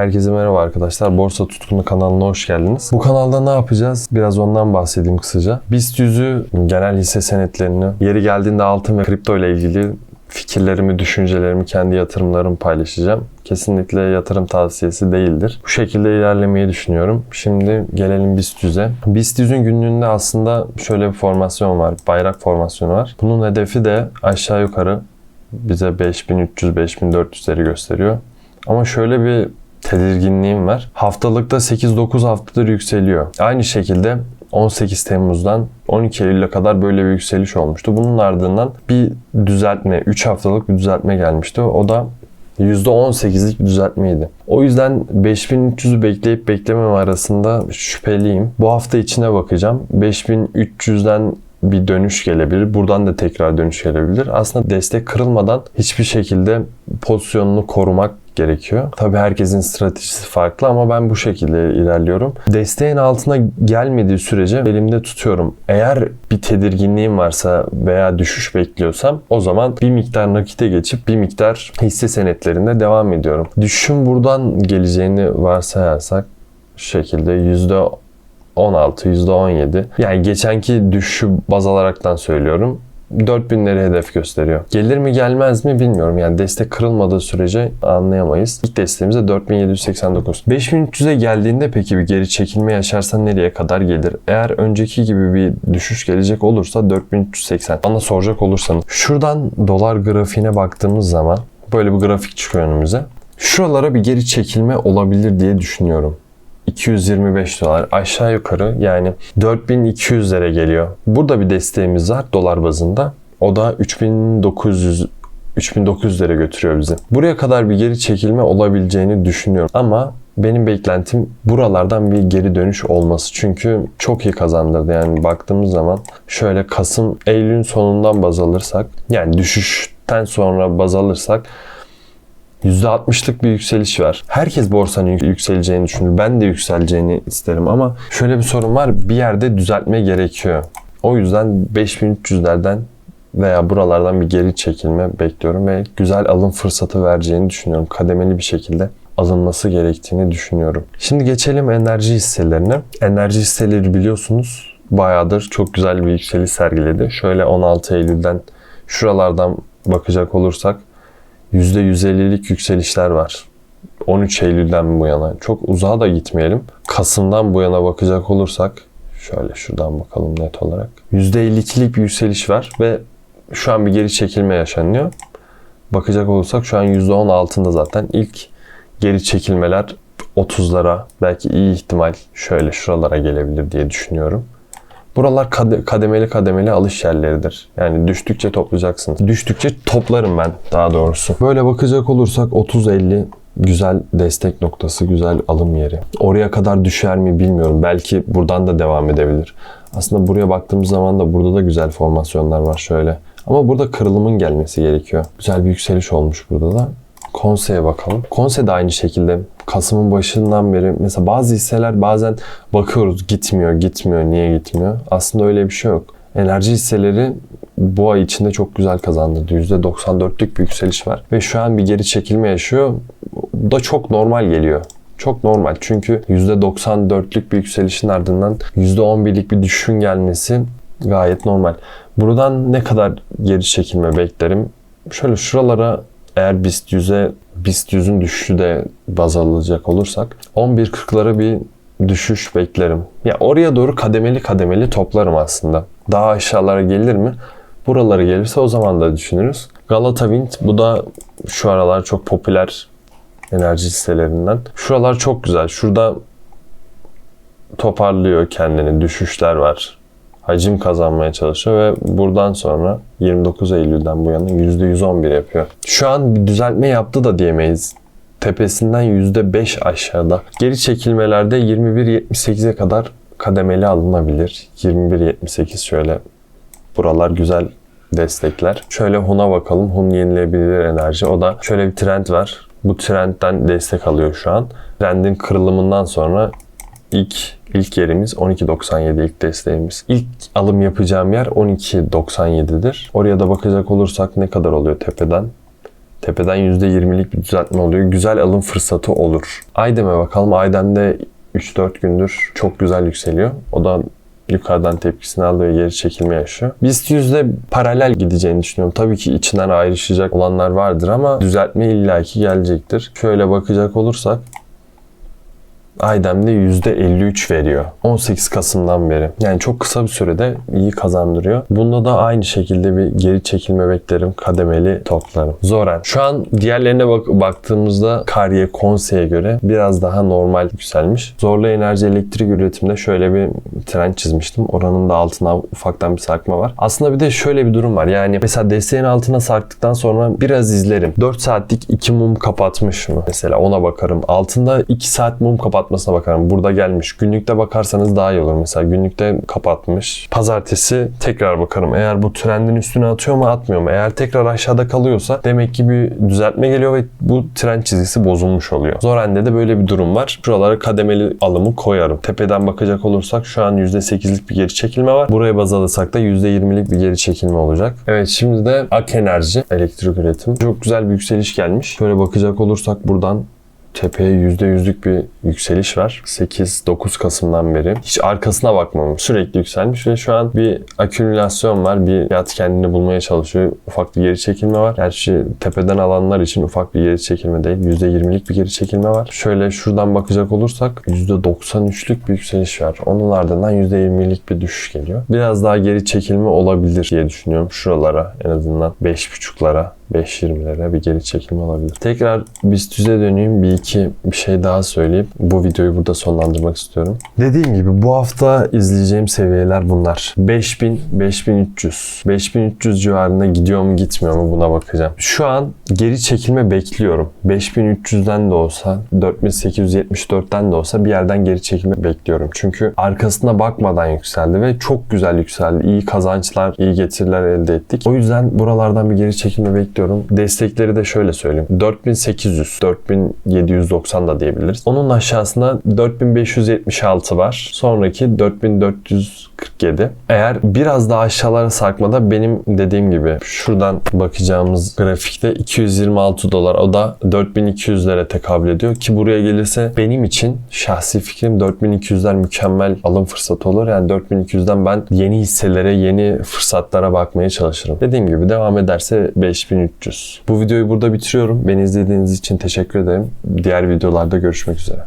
Herkese merhaba arkadaşlar. Borsa Tutkunu kanalına hoş geldiniz. Bu kanalda ne yapacağız? Biraz ondan bahsedeyim kısaca. BIST 100'ü genel hisse senetlerini, yeri geldiğinde altın ve kripto ile ilgili fikirlerimi, düşüncelerimi, kendi yatırımlarımı paylaşacağım. Kesinlikle yatırım tavsiyesi değildir. Bu şekilde ilerlemeyi düşünüyorum. Şimdi gelelim BIST 100'e. BIST 100'ün günlüğünde aslında şöyle bir formasyon var. Bayrak formasyonu var. Bunun hedefi de aşağı yukarı bize 5300-5400'leri gösteriyor. Ama şöyle bir tedirginliğim var. Haftalıkta 8-9 haftadır yükseliyor. Aynı şekilde 18 Temmuz'dan 12 Eylül'e kadar böyle bir yükseliş olmuştu. Bunun ardından bir düzeltme, 3 haftalık bir düzeltme gelmişti. O da %18'lik bir düzeltmeydi. O yüzden 5300'ü bekleyip beklemem arasında şüpheliyim. Bu hafta içine bakacağım. 5300'den bir dönüş gelebilir. Buradan da tekrar dönüş gelebilir. Aslında destek kırılmadan hiçbir şekilde pozisyonunu korumak gerekiyor. Tabii herkesin stratejisi farklı ama ben bu şekilde ilerliyorum. Desteğin altına gelmediği sürece elimde tutuyorum. Eğer bir tedirginliğim varsa veya düşüş bekliyorsam o zaman bir miktar nakite geçip bir miktar hisse senetlerinde devam ediyorum. Düşüşün buradan geleceğini varsayarsak şu şekilde yüzde 16, %17. Yani geçenki düşüşü baz alaraktan söylüyorum. 4000'leri hedef gösteriyor. Gelir mi gelmez mi bilmiyorum. Yani destek kırılmadığı sürece anlayamayız. İlk desteğimiz de 4789. 5300'e geldiğinde peki bir geri çekilme yaşarsa nereye kadar gelir? Eğer önceki gibi bir düşüş gelecek olursa 4380. Bana soracak olursanız. Şuradan dolar grafiğine baktığımız zaman böyle bir grafik çıkıyor önümüze. Şuralara bir geri çekilme olabilir diye düşünüyorum. 225 dolar aşağı yukarı yani 4200'lere geliyor. Burada bir desteğimiz var dolar bazında. O da 3900 3900'lere götürüyor bizi. Buraya kadar bir geri çekilme olabileceğini düşünüyorum. Ama benim beklentim buralardan bir geri dönüş olması. Çünkü çok iyi kazandırdı. Yani baktığımız zaman şöyle Kasım, Eylül'ün sonundan baz alırsak yani düşüşten sonra baz alırsak %60'lık bir yükseliş var. Herkes borsanın yükseleceğini düşünür. Ben de yükseleceğini isterim ama şöyle bir sorun var. Bir yerde düzeltme gerekiyor. O yüzden 5300'lerden veya buralardan bir geri çekilme bekliyorum ve güzel alım fırsatı vereceğini düşünüyorum. Kademeli bir şekilde alınması gerektiğini düşünüyorum. Şimdi geçelim enerji hisselerine. Enerji hisseleri biliyorsunuz bayağıdır çok güzel bir yükseliş sergiledi. Şöyle 16 Eylül'den şuralardan bakacak olursak %150'lik yükselişler var. 13 Eylül'den bu yana. Çok uzağa da gitmeyelim. Kasım'dan bu yana bakacak olursak şöyle şuradan bakalım net olarak. %52'lik bir yükseliş var ve şu an bir geri çekilme yaşanıyor. Bakacak olursak şu an %10 altında zaten. ilk geri çekilmeler 30'lara belki iyi ihtimal şöyle şuralara gelebilir diye düşünüyorum. Buralar kademeli kademeli alış yerleridir. Yani düştükçe toplayacaksınız. Düştükçe toplarım ben daha doğrusu. Böyle bakacak olursak 30-50 güzel destek noktası, güzel alım yeri. Oraya kadar düşer mi bilmiyorum. Belki buradan da devam edebilir. Aslında buraya baktığımız zaman da burada da güzel formasyonlar var şöyle. Ama burada kırılımın gelmesi gerekiyor. Güzel bir yükseliş olmuş burada da. Konse'ye bakalım. Konse de aynı şekilde Kasım'ın başından beri mesela bazı hisseler bazen bakıyoruz gitmiyor, gitmiyor, niye gitmiyor? Aslında öyle bir şey yok. Enerji hisseleri bu ay içinde çok güzel kazandırdı. %94'lük bir yükseliş var. Ve şu an bir geri çekilme yaşıyor. Bu da çok normal geliyor. Çok normal çünkü %94'lük bir yükselişin ardından %11'lik bir düşüşün gelmesi gayet normal. Buradan ne kadar geri çekilme beklerim? Şöyle şuralara eğer BIST 100'e BIST 100'ün düşüşü de baz alacak olursak 11.40'lara bir düşüş beklerim. Ya oraya doğru kademeli kademeli toplarım aslında. Daha aşağılara gelir mi? Buralara gelirse o zaman da düşünürüz. Galata Wind bu da şu aralar çok popüler enerji hisselerinden. Şuralar çok güzel. Şurada toparlıyor kendini. Düşüşler var hacim kazanmaya çalışıyor ve buradan sonra 29 Eylül'den bu yana %111 yapıyor. Şu an bir düzeltme yaptı da diyemeyiz. Tepesinden %5 aşağıda. Geri çekilmelerde 21.78'e kadar kademeli alınabilir. 21.78 şöyle buralar güzel destekler. Şöyle Hun'a bakalım. Hun yenilebilir enerji. O da şöyle bir trend var. Bu trendten destek alıyor şu an. Trendin kırılımından sonra ilk ilk yerimiz 12.97 ilk desteğimiz. İlk alım yapacağım yer 12.97'dir. Oraya da bakacak olursak ne kadar oluyor tepeden? Tepeden %20'lik bir düzeltme oluyor. Güzel alım fırsatı olur. Aydem'e bakalım. Aydem'de 3-4 gündür çok güzel yükseliyor. O da yukarıdan tepkisini aldı ve geri çekilme yaşıyor. BIST 100'de paralel gideceğini düşünüyorum. Tabii ki içinden ayrışacak olanlar vardır ama düzeltme illaki gelecektir. Şöyle bakacak olursak Aydem'de %53 veriyor. 18 Kasım'dan beri. Yani çok kısa bir sürede iyi kazandırıyor. Bunda da aynı şekilde bir geri çekilme beklerim. Kademeli toplarım. Zoran. Şu an diğerlerine bak baktığımızda Karye Konse'ye göre biraz daha normal yükselmiş. Zorlu enerji elektrik üretiminde şöyle bir trend çizmiştim. Oranın da altına ufaktan bir sarkma var. Aslında bir de şöyle bir durum var. Yani mesela desteğin altına sarktıktan sonra biraz izlerim. 4 saatlik 2 mum kapatmış mı? Mesela ona bakarım. Altında 2 saat mum kapatmasına bakarım. Burada gelmiş. Günlükte bakarsanız daha iyi olur. Mesela günlükte kapatmış. Pazartesi tekrar bakarım. Eğer bu trendin üstüne atıyor mu atmıyor mu? Eğer tekrar aşağıda kalıyorsa demek ki bir düzeltme geliyor ve bu trend çizgisi bozulmuş oluyor. Zoren'de de böyle bir durum var. Şuralara kademeli alımı koyarım. Tepeden bakacak olursak şu an %8'lik bir geri çekilme var. Buraya baz alırsak da %20'lik bir geri çekilme olacak. Evet şimdi de Ak Enerji elektrik üretim. Çok güzel bir yükseliş gelmiş. Şöyle bakacak olursak buradan tepeye %100'lük bir yükseliş var. 8-9 Kasım'dan beri. Hiç arkasına bakmamış. Sürekli yükselmiş ve şu an bir akümülasyon var. Bir fiyat kendini bulmaya çalışıyor. Ufak bir geri çekilme var. Gerçi tepeden alanlar için ufak bir geri çekilme değil. %20'lik bir geri çekilme var. Şöyle şuradan bakacak olursak %93'lük bir yükseliş var. Onun ardından %20'lik bir düşüş geliyor. Biraz daha geri çekilme olabilir diye düşünüyorum. Şuralara en azından 5.5'lara 5.20'lere bir geri çekilme olabilir. Tekrar BIST 100'e döneyim. Bir iki bir şey daha söyleyip bu videoyu burada sonlandırmak istiyorum. Dediğim gibi bu hafta izleyeceğim seviyeler bunlar. 5000, 5300. 5300 civarında gidiyor mu gitmiyor mu buna bakacağım. Şu an geri çekilme bekliyorum. 5300'den de olsa 4874'ten de olsa bir yerden geri çekilme bekliyorum. Çünkü arkasına bakmadan yükseldi ve çok güzel yükseldi. İyi kazançlar, iyi getiriler elde ettik. O yüzden buralardan bir geri çekilme bekliyorum. Destekleri de şöyle söyleyeyim. 4800, 4790 da diyebiliriz. Onun aşağısında 4576 var. Sonraki 4447. Eğer biraz daha aşağılara sarkmada benim dediğim gibi şuradan bakacağımız grafikte 226 dolar o da 4200'lere tekabül ediyor ki buraya gelirse benim için şahsi fikrim 4200'ler mükemmel alım fırsatı olur. Yani 4200'den ben yeni hisselere, yeni fırsatlara bakmaya çalışırım. Dediğim gibi devam ederse 5300. Bu videoyu burada bitiriyorum. Beni izlediğiniz için teşekkür ederim. Diğer videolarda görüşmek üzere.